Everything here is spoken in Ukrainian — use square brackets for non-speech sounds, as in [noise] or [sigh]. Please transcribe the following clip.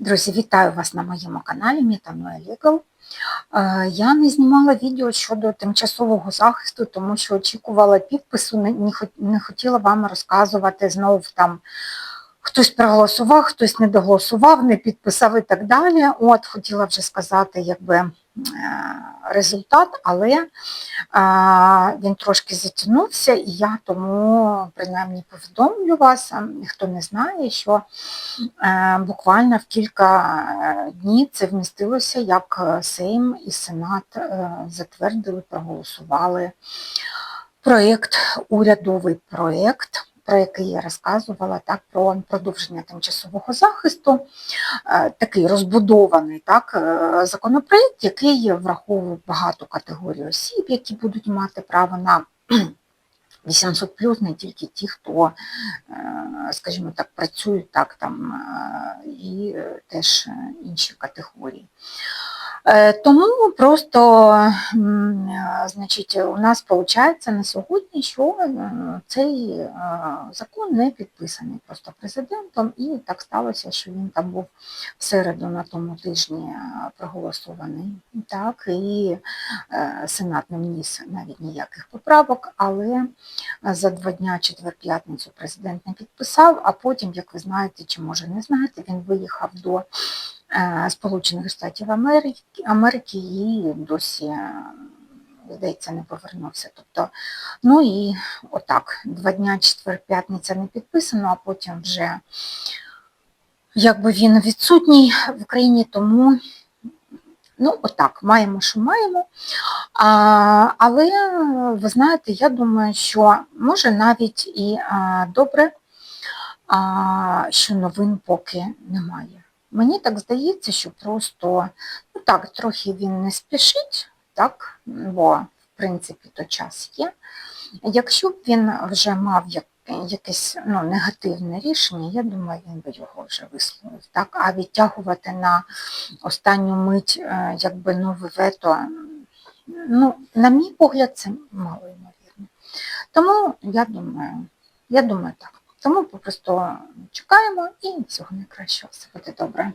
Друзі, вітаю вас на моєму каналі Метаноя Legal. Е, Я не знімала відео щодо тимчасового захисту, тому що очікувала підпису, не- не хот- не хотіла вам розказувати знову там. Хтось проголосував, хтось не доголосував, не підписав і так далі. От, хотіла вже сказати, якби результат, але він трошки затягнувся, і я тому принаймні повідомлю вас, хто не знає, що е, буквально в кілька е, днів це вмістилося, як е, Сейм і Сенат е, затвердили, проголосували проєкт, урядовий проєкт, про який я розказувала, так, про продовження тимчасового захисту, Е, такий розбудований так, е, законопроєкт, який враховує багато категорій осіб, які будуть мати право на [clears throat] 800 плюс, не тільки ті, хто, е, скажімо так, працюють так там і теж інші категорії. Е, Тому просто е, значить, у нас виходить на сьогодні, що е, цей закон не підписаний просто президентом, і так сталося, що він там був в середу на тому тижні проголосований. Так, і Сенат не вніс навіть ніяких поправок, але за два дня, четвер-п'ятницю, президент не підписав, а потім, як ви знаєте, чи може не знаєте, він виїхав до Сполучених Штатів Америки, Америки і досі, е, здається, не повернувся. Тобто, ну і отак, два дня, четвер-п'ятниця не підписано, а потім вже якби він відсутній в Україні, тому ну отак, маємо, що маємо. А, але ви знаєте, я думаю, що може навіть і а, добре, а, що новин поки немає. Мені так здається, що просто ну так, трохи він не спішить, так, бо в принципі то час є. Якщо б він вже мав як, якесь ну, негативне рішення, я думаю, він би його вже висловив. Так? А відтягувати на останню мить е, якби нове вето, ну, на мій погляд, це мало ймовірно. Тому я думаю, я думаю так. Тому попросту чекаємо і всього найкращого, все буде добре.